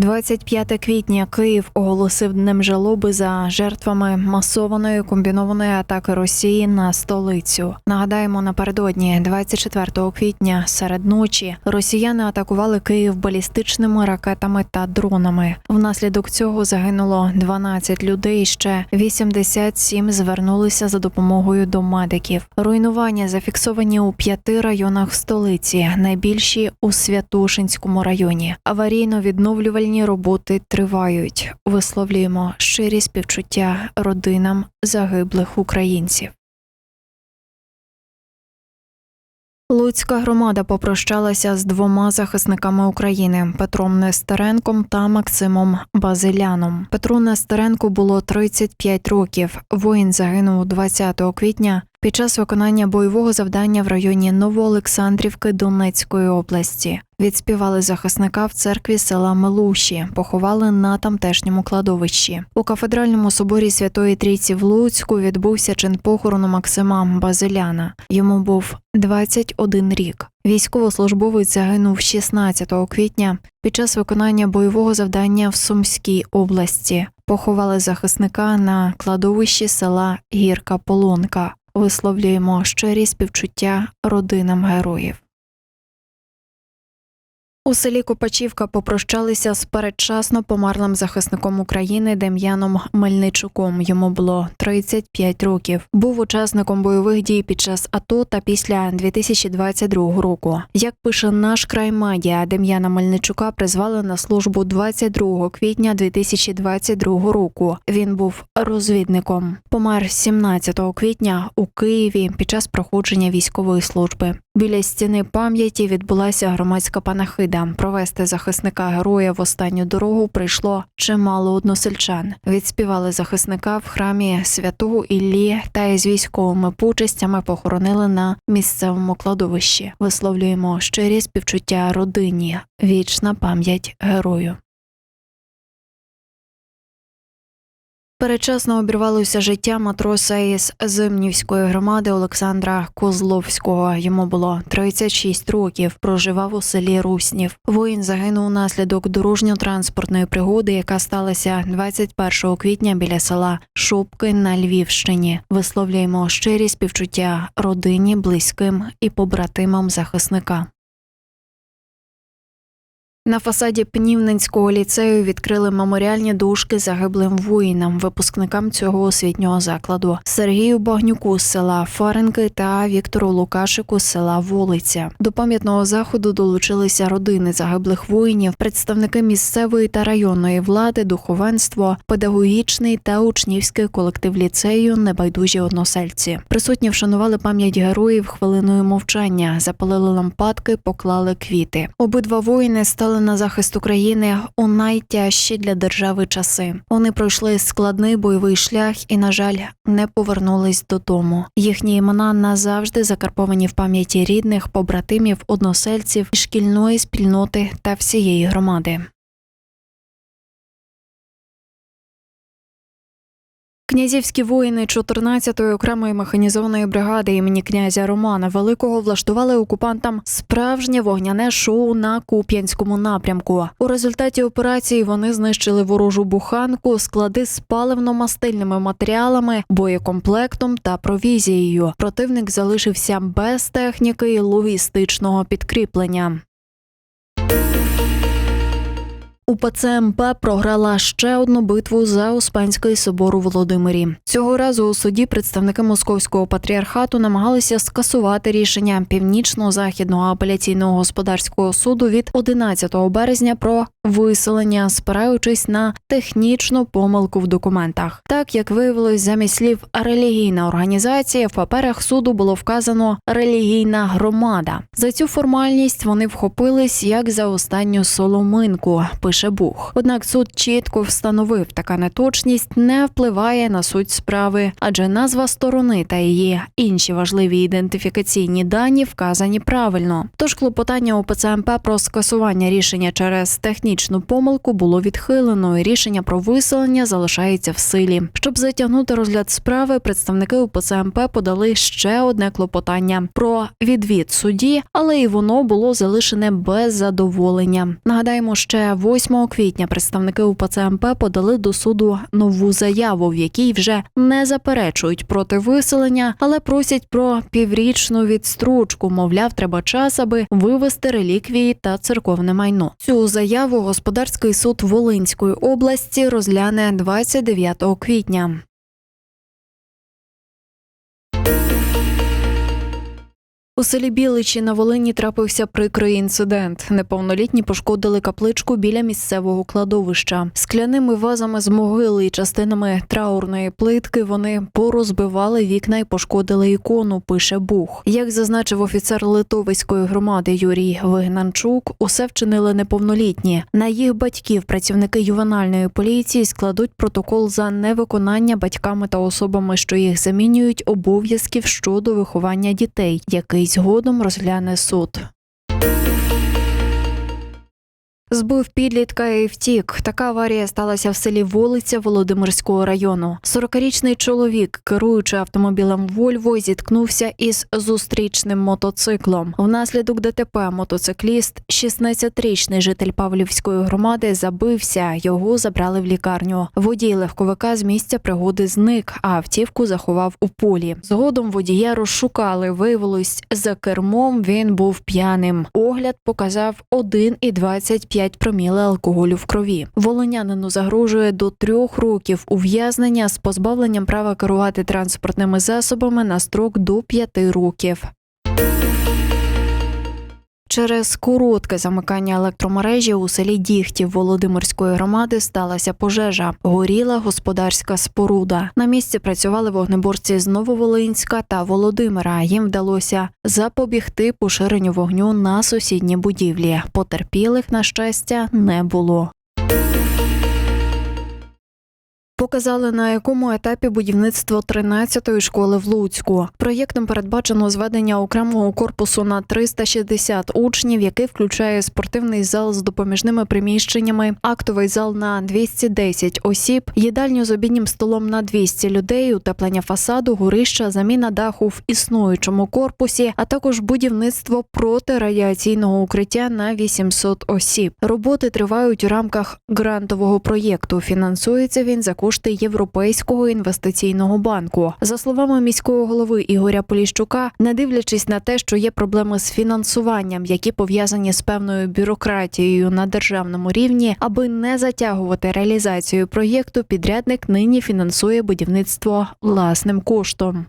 25 квітня Київ оголосив днем жалоби за жертвами масованої комбінованої атаки Росії на столицю. Нагадаємо, напередодні, 24 квітня, серед ночі, росіяни атакували Київ балістичними ракетами та дронами. Внаслідок цього загинуло 12 людей. Ще 87 звернулися за допомогою до медиків. Руйнування зафіксовані у п'яти районах столиці, найбільші у Святошинському районі. Аварійно-відновлювальні роботи тривають. Висловлюємо щирі співчуття родинам загиблих українців. Луцька громада попрощалася з двома захисниками України Петром Нестеренком та Максимом Базиляном. Петру Нестеренку було 35 років. Воїн загинув 20 квітня під час виконання бойового завдання в районі Новоолександрівки Донецької області. Відспівали захисника в церкві села Мелуші, поховали на тамтешньому кладовищі. У кафедральному соборі Святої Трійці в Луцьку відбувся чин похорону Максима Базиляна. Йому був 21 рік. Військовослужбовець загинув 16 квітня під час виконання бойового завдання в Сумській області. Поховали захисника на кладовищі села Гірка Полонка. Висловлюємо щирі співчуття родинам героїв. У селі Копачівка попрощалися з передчасно померлим захисником України Дем'яном Мельничуком. Йому було 35 років. Був учасником бойових дій під час АТО та після 2022 року. Як пише наш край медіа, Дем'яна Мельничука призвали на службу 22 квітня 2022 року. Він був розвідником. Помер 17 квітня у Києві під час проходження військової служби. Біля стіни пам'яті відбулася громадська панахида. Провести захисника героя в останню дорогу прийшло чимало односельчан. Відспівали захисника в храмі святого Іллі та із військовими почестями похоронили на місцевому кладовищі. Висловлюємо щирі співчуття родині. Вічна пам'ять герою. Передчасно обірвалося життя матроса із Зимнівської громади Олександра Козловського. Йому було 36 років. Проживав у селі Руснів. Воїн загинув унаслідок дорожньо-транспортної пригоди, яка сталася 21 квітня біля села Шопки на Львівщині. Висловлюємо щирі співчуття родині, близьким і побратимам захисника. На фасаді Пнівненського ліцею відкрили меморіальні дошки загиблим воїнам, випускникам цього освітнього закладу Сергію Багнюку з села Фаренки та Віктору Лукашику з села Волиця. До пам'ятного заходу долучилися родини загиблих воїнів, представники місцевої та районної влади, духовенство, педагогічний та учнівський колектив ліцею, небайдужі односельці. Присутні вшанували пам'ять героїв хвилиною мовчання, запалили лампадки, поклали квіти. Обидва воїни стали на захист України у найтяжчі для держави часи. Вони пройшли складний бойовий шлях і, на жаль, не повернулись додому. Їхні імена назавжди закарповані в пам'яті рідних, побратимів, односельців, шкільної спільноти та всієї громади. Князівські воїни 14-ї окремої механізованої бригади імені князя Романа Великого влаштували окупантам справжнє вогняне шоу на Куп'янському напрямку. У результаті операції вони знищили ворожу буханку, склади з паливно-мастильними матеріалами, боєкомплектом та провізією. Противник залишився без техніки і логістичного підкріплення. УПЦ МП програла ще одну битву за Успенський собор у Володимирі. Цього разу у суді представники московського патріархату намагалися скасувати рішення північно-західного апеляційного господарського суду від 11 березня про виселення, спираючись на технічну помилку в документах. Так як виявилось, замість слів релігійна організація в паперах суду було вказано релігійна громада. За цю формальність вони вхопились як за останню соломинку. Пише Бух. Однак суд чітко встановив, така неточність не впливає на суть справи, адже назва сторони та її інші важливі ідентифікаційні дані вказані правильно. Тож клопотання УПЦ МП про скасування рішення через технічну помилку було відхилено. і Рішення про виселення залишається в силі. Щоб затягнути розгляд справи, представники УПЦ МП подали ще одне клопотання про відвід судді, але і воно було залишене без задоволення. Нагадаємо, ще 8 28 квітня представники УПЦ МП подали до суду нову заяву, в якій вже не заперечують проти виселення, але просять про піврічну відстрочку. Мовляв, треба час, аби вивести реліквії та церковне майно. Цю заяву господарський суд Волинської області розгляне 29 квітня. У селі Біличі на Волині трапився прикрий інцидент. Неповнолітні пошкодили капличку біля місцевого кладовища. Скляними вазами з могили і частинами траурної плитки вони порозбивали вікна і пошкодили ікону. Пише Бух. Як зазначив офіцер Литовської громади Юрій Вигнанчук, усе вчинили неповнолітні. На їх батьків працівники ювенальної поліції складуть протокол за невиконання батьками та особами, що їх замінюють, обов'язків щодо виховання дітей, який згодом розгляне суд. Збив підлітка і втік. Така аварія сталася в селі Волиця Володимирського району. 40-річний чоловік, керуючи автомобілем Вольво, зіткнувся із зустрічним мотоциклом. Внаслідок ДТП мотоцикліст, 16-річний житель Павлівської громади, забився. Його забрали в лікарню. Водій легковика з місця пригоди зник, а автівку заховав у полі. Згодом водія розшукали. Виявилось, за кермом він був п'яним. Огляд показав 1,25 проміли алкоголю в крові. Волонянину загрожує до трьох років ув'язнення з позбавленням права керувати транспортними засобами на строк до п'яти років. Через коротке замикання електромережі у селі Діхтів Володимирської громади сталася пожежа. Горіла господарська споруда. На місці працювали вогнеборці з Нововолинська та Володимира. Їм вдалося запобігти поширенню вогню на сусідні будівлі. Потерпілих, на щастя, не було. Показали на якому етапі будівництво 13-ї школи в Луцьку. Проєктом передбачено зведення окремого корпусу на 360 учнів, який включає спортивний зал з допоміжними приміщеннями, актовий зал на 210 осіб, їдальню з обіднім столом на 200 людей, утеплення фасаду, горища, заміна даху в існуючому корпусі, а також будівництво протирадіаційного укриття на 800 осіб. Роботи тривають у рамках грантового проєкту. Фінансується він за кошти Європейського інвестиційного банку. За словами міського голови Ігоря Поліщука, не дивлячись на те, що є проблеми з фінансуванням, які пов'язані з певною бюрократією на державному рівні, аби не затягувати реалізацію проєкту, підрядник нині фінансує будівництво власним коштом.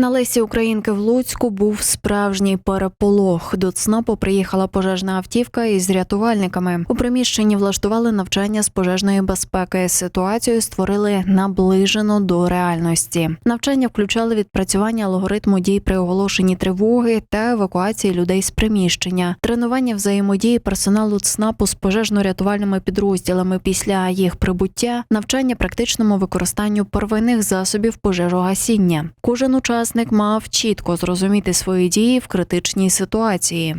На Лесі Українки в Луцьку був справжній переполох. До ЦНАПу приїхала пожежна автівка із рятувальниками. У приміщенні влаштували навчання з пожежної безпеки. Ситуацію створили наближено до реальності. Навчання включали відпрацювання алгоритму дій при оголошенні тривоги та евакуації людей з приміщення, тренування взаємодії персоналу ЦНАПу з пожежно-рятувальними підрозділами після їх прибуття, навчання практичному використанню первинних засобів пожежогасіння. Кожен учасник мав чітко зрозуміти свої дії в критичній ситуації.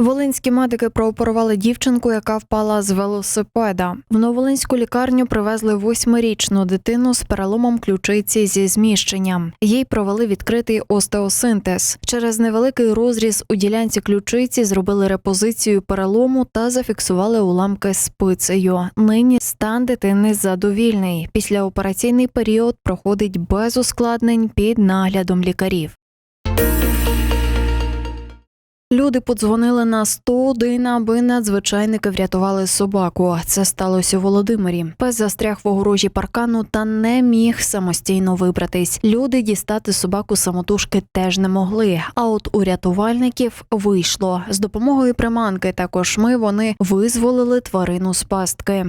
Волинські медики прооперували дівчинку, яка впала з велосипеда. В Новолинську лікарню привезли восьмирічну дитину з переломом ключиці зі зміщенням. Їй провели відкритий остеосинтез. Через невеликий розріз у ділянці ключиці зробили репозицію перелому та зафіксували уламки спицею. Нині стан дитини задовільний. Післяопераційний період проходить без ускладнень під наглядом лікарів. Люди подзвонили на 101, аби надзвичайники врятували собаку. Це сталося у Володимирі. Пес застряг в огорожі паркану та не міг самостійно вибратись. Люди дістати собаку самотужки теж не могли. А от у рятувальників вийшло з допомогою приманки та кошми вони визволили тварину з пастки.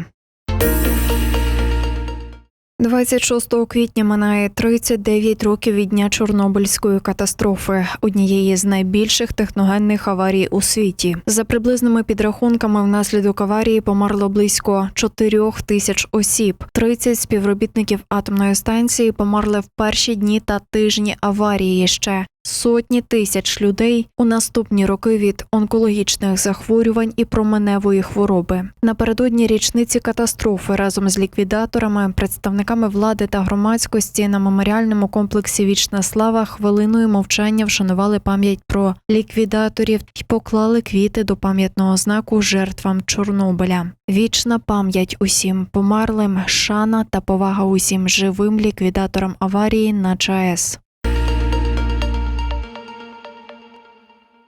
26 квітня минає 39 років від дня Чорнобильської катастрофи, однієї з найбільших техногенних аварій у світі. За приблизними підрахунками, внаслідок аварії померло близько 4 тисяч осіб. 30 співробітників атомної станції померли в перші дні та тижні аварії. Ще сотні тисяч людей у наступні роки від онкологічних захворювань і променевої хвороби. Напередодні річниці катастрофи разом з ліквідаторами, представниками влади та громадськості на меморіальному комплексі Вічна слава хвилиною мовчання вшанували пам'ять про ліквідаторів і поклали квіти до пам'ятного знаку жертвам Чорнобиля. Вічна пам'ять усім померлим, шана та повага усім живим ліквідаторам аварії на ЧАЕС.